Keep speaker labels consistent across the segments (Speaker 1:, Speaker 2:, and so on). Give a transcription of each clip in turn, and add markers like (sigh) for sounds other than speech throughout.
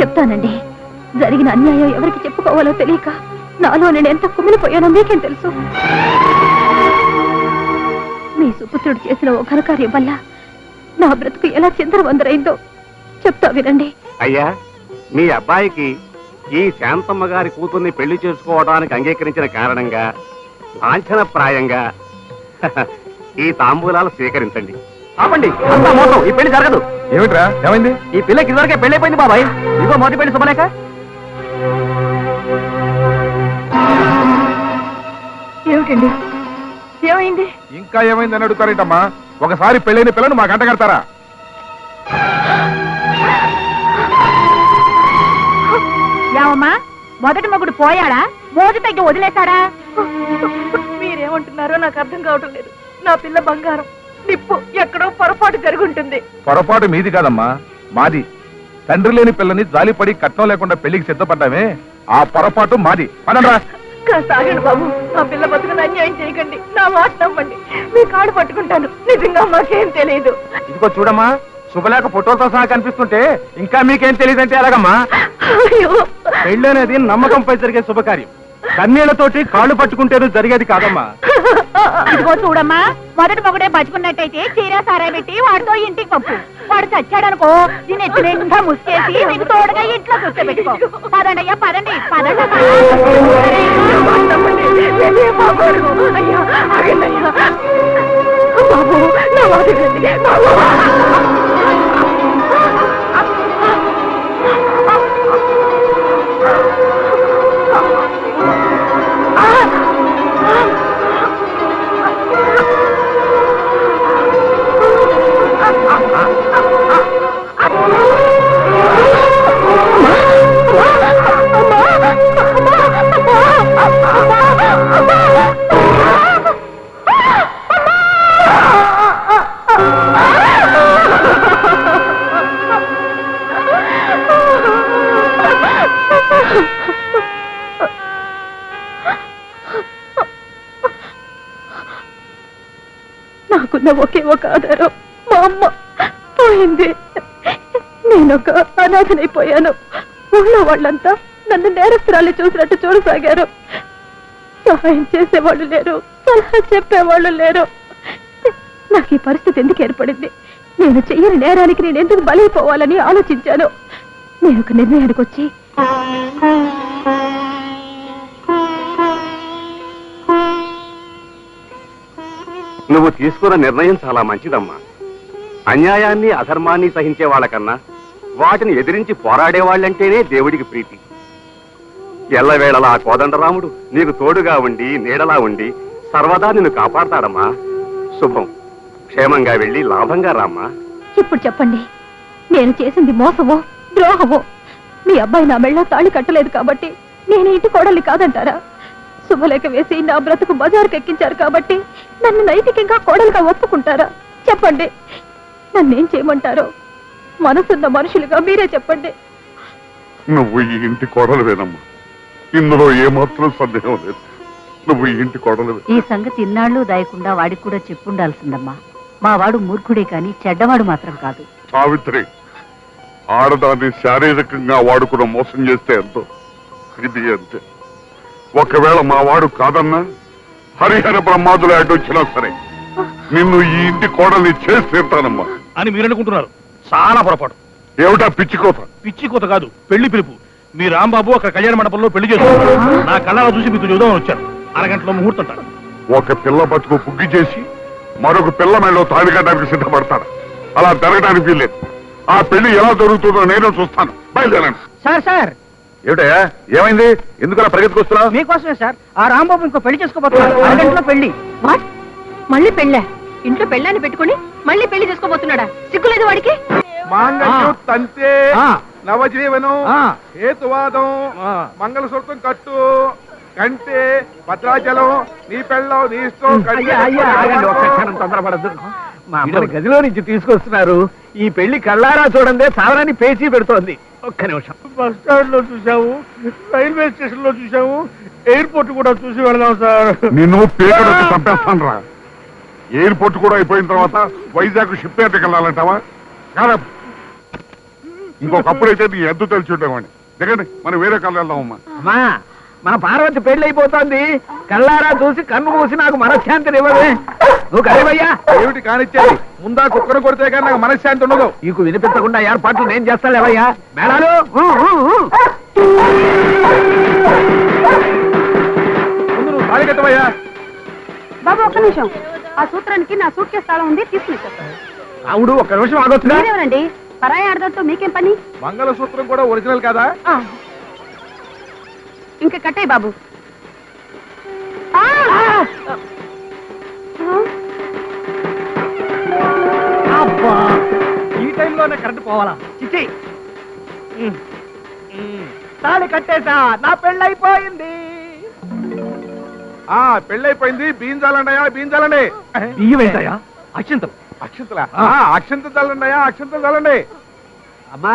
Speaker 1: చెప్తానండి. జరిగిన అన్యాయం ఎవరికి చెప్పుకోవాలో తెలియక నాలో నేను ఎంత కుమిలిపోయానో మీకేం తెలుసు? మీ సుపుత్రుడు చేసిన ఓ ఘనకార్యం వల్ల నా బ్రతుకు ఎలా చిందరవందరైందో చెప్తా వినండి.
Speaker 2: అయ్యా మీ అబ్బాయికి ఈ శాంతమ్మ గారి కూతుర్ని పెళ్ళి చేసుకోవడానికి అంగీకరించిన కారణంగా లాంఛనప్రాయంగా (laughs) ఈ తాంబూలాలు స్వీకరించండి. ఆపండి. అంతా మోసం. ఈ పెళ్ళి జరగదు.
Speaker 3: ఏమిట్రా? ఏమైంది?
Speaker 2: ఈ పిల్లకి ఇదివరకే పెళ్ళి అయిపోయింది బాబాయ్. ఇదిగో మొదటి పెళ్ళి శుభలేక
Speaker 1: ఏమిటండి? ఏమైంది?
Speaker 3: ఇంకా ఏమైంది అని అడుగుతారేంటమ్మా? ఒకసారి పెళ్ళైన పిల్లను మా గంట కడతారా?
Speaker 4: ఏమమ్మా మొదటి మొగుడు పోయాడా? మోజు తగ్గి వదిలేశాడా?
Speaker 1: మీరేమంటున్నారో నాకు అర్థం కావటం లేదు. నా పిల్ల బంగారం. నిప్పు ఎక్కడో పొరపాటు జరుగుంటుంది.
Speaker 3: పొరపాటు మీది కాదమ్మా మాది. తండ్రి లేని పిల్లని జాలిపడి కట్నం లేకుండా పెళ్ళికి సిద్ధపడ్డామే ఆ పొరపాటు మాది. పదండ్రా.
Speaker 1: కాస్త ఆగండి బాబు నా పిల్ల బతుకుని అన్యాయం చేయకండి నా మాట నమ్మండి. మీ కాడు పట్టుకుంటాను నిజంగా మాకేం తెలియదు
Speaker 2: ఇదిగో చూడమ్మా శుభలేఖ ఫోటోలతో సహా కనిపిస్తుంటే ఇంకా మీకేం తెలియదంటే ఎలాగమ్మా?
Speaker 1: అయ్యో.
Speaker 2: పెళ్ళి అనేది నమ్మకంపై జరిగే శుభకార్యం. కన్నీళ్ళతోటి కాళ్ళు పట్టుకుంటేనే జరిగేది కాదమ్మా.
Speaker 4: ఇదిగో చూడమ్మా మొదటి మొగుడే బతుకున్నట్టయితే చీర సారాయి పెట్టి వాడితో ఇంటికి పంపు. వాడు చచ్చాడనుకో దీని ఎత్తి నిండా ముసుకేసి నీకు తోడుగా ఇంట్లో కూర్చోబెట్టుకో. పదండి అయ్యా పదండి పదండి.
Speaker 1: నేనే అయ్యా. బాబు నా ఒక ఆధారం మా అమ్మ పోయింది. నేనొక అనాథనైపోయాను. ఊళ్ళో వాళ్ళంతా నన్ను నేరస్తురాలు చూసినట్టు చూడసాగారు. సహాయం చేసేవాళ్ళు లేరు. సలహా చెప్పేవాళ్ళు లేరు. నాకు ఈ పరిస్థితి ఎందుకు ఏర్పడింది? నేను చెయ్యని నేరానికి నేను ఎందుకు బలైపోవాలని ఆలోచించాను. నేను ఒక నిర్ణయానికి వచ్చి
Speaker 2: నువ్వు తీసుకున్న నిర్ణయం చాలా మంచిదమ్మా. అన్యాయాన్ని అధర్మాన్ని సహించే వాళ్ళకన్నా వాటిని ఎదిరించి పోరాడే వాళ్ళంటేనే దేవుడికి ప్రీతి. ఎల్లవేళలా కోదండరాముడు నీకు తోడుగా ఉండి నీడలా ఉండి సర్వదా నిన్ను కాపాడతాడమ్మా. శుభం. క్షేమంగా వెళ్ళి లాభంగా రామ్మా.
Speaker 1: ఇప్పుడు చెప్పండి. నేను చేసింది మోసమో ద్రోహమో? మీ అబ్బాయి నా మెళ్ళ తాళి కట్టలేదు కాబట్టి నేను ఇంటి కోడలి కాదంటారా? శుభలేఖ వేసి నా బ్రతుకు బజారుకు ఎక్కించారు కాబట్టి నన్ను నైతికంగా కోడలుగా ఒప్పుకుంటారా? చెప్పండి. నన్నేం చేయమంటారో? మనసున్న మనుషులుగా మీరే చెప్పండి.
Speaker 5: నువ్వు ఈ ఇంటి కోడలువేనమ్మా. ఇందులో ఏమాత్రం సందేహం లేదు. నువ్వు ఈ ఇంటి కోడలువే.
Speaker 6: ఈ సంగతి ఇన్నాళ్ళు దాయకుండా వాడికి కూడా చెప్పుండాల్సిందమ్మా. మా వాడు మూర్ఖుడే కాని చెడ్డవాడు మాత్రం కాదు.
Speaker 5: సావిత్రి ఆడదాన్ని శారీరకంగా వాడుకున్న మోసం చేస్తే ఎంతో? ఇది అంతే. ఒకవేళ మా వాడు కాదన్నా హరిహర బ్రహ్మాదులు అడ్డొచ్చినా సరే నిన్ను ఈ ఇంటి కోడల్ని చేసి తీరుతానమ్మా.
Speaker 7: అని మీరు అనుకుంటున్నారు చాలా పొరపాటు.
Speaker 5: ఏమిటా పిచ్చికోత
Speaker 7: పిచ్చి కొత్త కాదు పెళ్ళి పిలుపు. మీ రాంబాబు అక్కడ కళ్యాణ మండపంలో పెళ్ళి చేసుకున్నారు నా కళ్ళలో చూసి మీతో చూద్దామని వచ్చాను. అరగంటలో ముహూర్తం
Speaker 5: ఒక పిల్ల బతుకు పుగ్గి చేసి మరొక పిల్ల మెళ్ళలో తాళి కట్టడానికి సిద్ధపడతాడు? అలా జరగడానికి వీల్లేదు. ఆ పెళ్ళి ఎలా జరుగుతుందో నేను చూస్తాను. బయలుదేరండి.
Speaker 8: సార్ సార్
Speaker 3: ఏమిటయ్యా? ఏమైంది? ఎందుకు అలా పరిగెత్తుకొస్తున్నావు?
Speaker 8: మీకోసమే సార్. ఆ రాంబాబు ఇంకో పెళ్ళి చేసుకోబోతున్నారు అరగంటలో పెళ్ళి.
Speaker 1: వాట్? మళ్ళీ పెళ్ళా? ఇంట్లో పెళ్ళాన్ని పెట్టుకుని మళ్ళీ పెళ్ళి చేసుకోబోతున్నాడా? సిగ్గులేదు వాడికి?
Speaker 3: మాంగళ్యం తంతే
Speaker 8: ఆ.
Speaker 3: నవజీవనం
Speaker 8: ఆ.
Speaker 3: హేతువాదం
Speaker 8: ఆ.
Speaker 3: మంగళసూత్రం కట్టు కంటే భద్రాచలం నీ పెళ్ళం నీ ఇష్టం
Speaker 8: తొందరపడద్దు. మా అమ్మని గదిలో నుంచి తీసుకొస్తున్నారు. ఈ పెళ్ళి కళ్ళారా చూడండి సావరాన్ని పేచీ పెడుతోంది. ఒక్క నిమిషం.
Speaker 7: బస్ స్టాండ్లో చూసాము రైల్వే స్టేషన్లో చూసాము ఎయిర్పోర్ట్ కూడా చూసి వెళదాం సార్.
Speaker 5: నిన్ను పేకడొచ్చి చంపేస్తాను రా ఎయిర్పోర్ట్ కూడా అయిపోయిన తర్వాత వైజాగ్ షిప్ యార్డ్కి వెళ్ళాలంటావా? కాదా ఇంకొకప్పుడైతే నీ ఎంత తెలిసి ఉండేవాడిని. దిగండి మనం వేరే కళ్ళు వెళ్దామమ్మా.
Speaker 8: అమ్మా మన పార్వతి పెళ్ళి అయిపోతోంది కళ్ళారా చూసి కన్ను మూసి నాకు మనశ్శాంతిని ఇవ్వవే. నువ్వు కరివయ్యా
Speaker 3: ఏమిటి కానిచ్చేది? ముందా కుక్కను కొడితే కానీ నాకు మనశ్శాంతి ఉండదు.
Speaker 8: నీకు వినిపించకుండా ఏర్పాట్లు నేను చేస్తాలేవయ్యా. మేళాలు.
Speaker 3: ముందు నువ్వు తాళి కట్టవయ్యా.
Speaker 1: బాబు ఒక్క నిమిషం. ఆ సూత్రానికి నా సూట్ కేసు తాళం ఉంది తీసుకుని
Speaker 8: రావుడు ఒక్క నిమిషం ఆగొచ్చుగా
Speaker 1: మీరెవరండి? పరాయి ఆడదాంతో మీకేం పని?
Speaker 3: మంగళసూత్రం కూడా ఒరిజినల్ కాదా?
Speaker 1: ఇంకా కట్టే బాబు. ఆ!
Speaker 8: అబ్బా! ఈ టైంలోనే కరెంట్ పోవాలా? చిచ్చి! ఉమ్, ఉమ్. తాళి కట్టేశా నా పెళ్ళైపోయింది.
Speaker 3: ఆ పెళ్ళైపోయింది. బీంజాలండయా బీంజాలండి.
Speaker 8: బియ్యం ఏంటయ్యా అక్షంతలు.
Speaker 3: అక్షంతలా? ఆ, అక్షంత చల్లండియా అక్షంత చల్లండి
Speaker 8: అమ్మా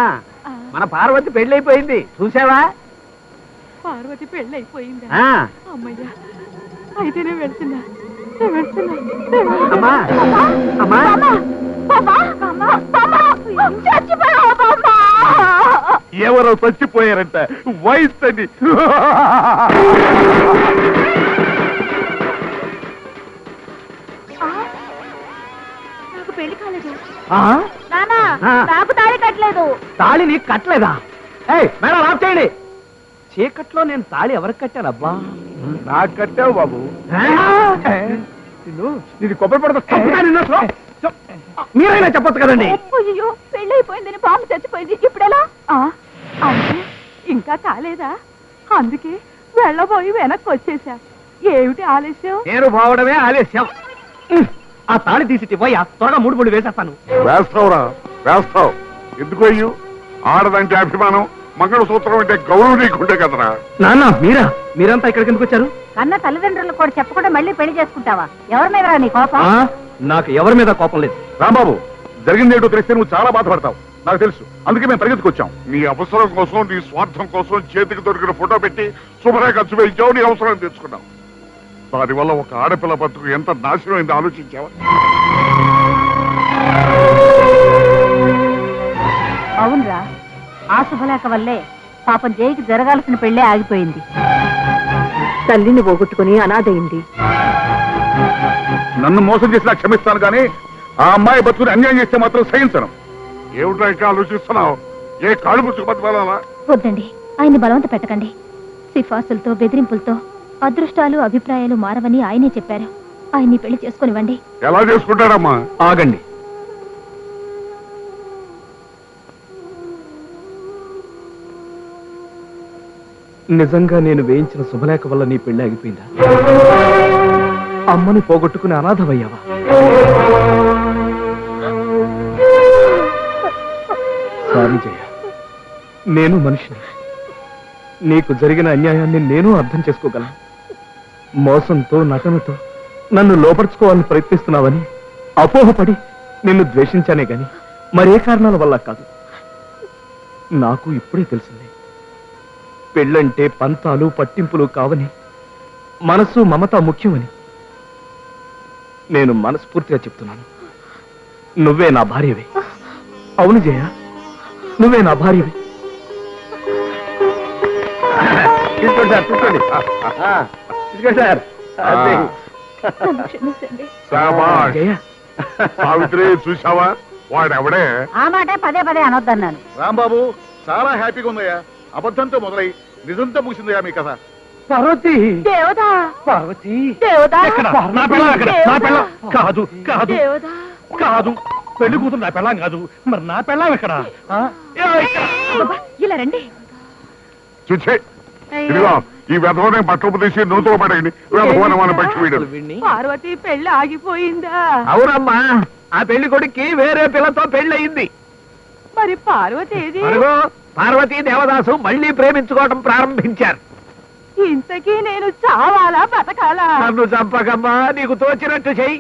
Speaker 8: మన పార్వతి పెళ్ళైపోయింది. చూసావా
Speaker 1: పార్వతి పెళ్ళి అయిపోయిందా
Speaker 8: ఆ,
Speaker 1: అమ్మయ్యా అయితే నేను వెళ్తున్నా. నేను వెళ్తున్నా.
Speaker 8: అమ్మా. అమ్మా.
Speaker 3: ఎవరో చచ్చిపోయారంట. వయసు అని
Speaker 1: నాకు పెళ్ళి కాలేదు.
Speaker 8: ఆ?
Speaker 4: నానా
Speaker 8: ఆ.
Speaker 4: నాకు తాళి కట్టలేదు.
Speaker 8: తాళి నీకు కట్టలేదా? ఏయ్ మేడం ఆఫ్ చేయండి. చీకట్లో నేను తాళి ఎవరికి కట్టానబ్బా
Speaker 3: నాకు కట్టావు బాబు.
Speaker 8: నిన్ను ఇది కొబ్బరి పడత తప్పుగా నిన్ను అసలు. మీరైనా చెప్పొచ్చు కదండి.
Speaker 1: అయ్యో పెళ్ళి అయిపోయిందని బాంబు చచ్చిపోయింది. ఇప్పుడెలా? అంటే ఇంకా కాలేదా అందుకే వెళ్ళబోయి వెనక్కి వచ్చేసా. ఏమిటి ఆలస్యం?
Speaker 8: నేను పోవడమే ఆలస్యం. ఆ తాళి తీసి పోయా త్వరగా మూడు మూడు వేసేస్తాను.
Speaker 5: వేస్తావురా వేస్తావు. ఎందుకు అయ్యు? ఆడదంటే అభిమానం. మంగళసూత్రం అంటే గౌరవం నీకుంటే కదరా.
Speaker 8: నాన్న మీరా? మీరంతా ఇక్కడికి ఎందుకు వచ్చారు?
Speaker 4: కన్న తల్లిదండ్రులు కూడా చెప్పకుండా మళ్ళీ పెళ్ళి చేసుకుంటావా? ఎవరి మీద రా నీ కోపం?
Speaker 8: ఆ, నాకు ఎవరి మీద కోపం లేదు.
Speaker 3: రాంబాబు జరిగింది ఏంటో తెలిస్తే నువ్వు చాలా బాధపడతావు. నాకు తెలుసు. అందుకే మేము పరిగెత్తుకొచ్చాం
Speaker 5: నీ అవసరం కోసం నీ స్వార్థం కోసం చేతికి దొరికిన ఫోటో పెట్టి శుభ్రంగా ఖర్చు వేయించావు నీ అవసరం తెచ్చుకున్నావు. దానివల్ల ఒక ఆడపిల్ల బతుకు ఎంత నాశనం అయిందో ఆలోచించావా?
Speaker 4: అవునరా. ఆ శుభలేఖ వల్లే పాపం జైకి జరగాల్సిన పెళ్ళే ఆగిపోయింది.
Speaker 1: తల్లిని పోగొట్టుకుని అనాథయింది.
Speaker 3: నన్ను మోసం చేసినా క్షమిస్తాను కానీ ఆ అమ్మాయి బతుకుని అన్యాయం చేస్తే మాత్రం సహించను.
Speaker 5: ఏమిటా ఇంకా ఆలోచిస్తున్నావు? ఏ కాళ్ళు పుచ్చుకు బతకాలా
Speaker 9: వద్దండి. ఆయన్ని బలవంత పెట్టకండి. సిఫార్సులతో బెదిరింపులతో అదృష్టాలు అభిప్రాయాలు మారవని ఆయనే చెప్పారు. ఆయన్ని పెళ్ళి చేసుకునివ్వండి.
Speaker 5: ఎలా చేసుకుంటాడమ్మా?
Speaker 3: ఆగండి. నిజంగా నేను వేయించిన శుభలేఖ వల్ల నీ పెళ్ళి ఆగిపోయిందా? అమ్మని పోగొట్టుకుని అనాథమయ్యావా? సారీ జయ నేను మనిషిని. నీకు జరిగిన అన్యాయాన్ని నేను అర్థం చేసుకోగలను. మోసంతో నటనతో నన్ను లోపరుచుకోవాలని ప్రయత్నిస్తున్నావని అపోహపడి నిన్ను ద్వేషించానే గాని మరే కారణాల వల్ల కాదు. నాకు ఇప్పుడే తెలిసింది. పెళ్ళంటే పంతాలు పట్టింపులు కావని మనసు మమత ముఖ్యమని నేను మనస్ఫూర్తిగా చెప్తున్నాను. నువ్వే నా భార్యవి. అవును జయ నువ్వే నా భార్యవి. తీసుకోండి సార్ తీసుకోండి. తీసుకోండి సార్.
Speaker 5: అదే.
Speaker 1: క్షమించండి
Speaker 5: శాబాష్.
Speaker 3: జయ.
Speaker 5: సావిత్రి చూసావా వాడెవడే?
Speaker 4: ఆ మాటే పదే పదే అనొద్దన్నాను.
Speaker 3: రాంబాబు చాలా హ్యాపీగా ఉందయ్యా. అబద్ధంతో మొదలై నిజంతో ముగిసిందయ్యా మీ కథ.
Speaker 8: పార్వతి!
Speaker 1: దేవదా
Speaker 8: పార్వతి!
Speaker 1: దేవదా
Speaker 7: ఎక్కడ? నా ఎక్కడ? నా పెళ్ళం కాదు కాదు.
Speaker 1: దేవదా
Speaker 7: కాదు. పెళ్ళి కూతురు నా పెళ్ళం కాదు. మరి నా పెళ్ళం ఎక్కడ? ఆ? ఏ, ఇక్కడ.
Speaker 1: ఇలా రండి.
Speaker 5: చూచే ఇదిగో ఈ వెధవనే బట్టలు తీసి నూతులు పడేయండి పక్షి వీడు.
Speaker 1: పార్వతి పెళ్ళి ఆగిపోయిందా?
Speaker 8: అవునమ్మా ఆ పెళ్ళి కొడుక్కి వేరే పిల్లతో పెళ్ళయింది.
Speaker 1: మరి పార్వతి ఏది
Speaker 8: పార్వతీ దేవదాసు మళ్ళీ ప్రేమించుకోవడం ప్రారంభించారు.
Speaker 1: ఇంతకీ నేను చావాలా బతకాలా?
Speaker 8: నన్ను చంపకమ్మా నీకు తోచినట్టు చెయ్యి.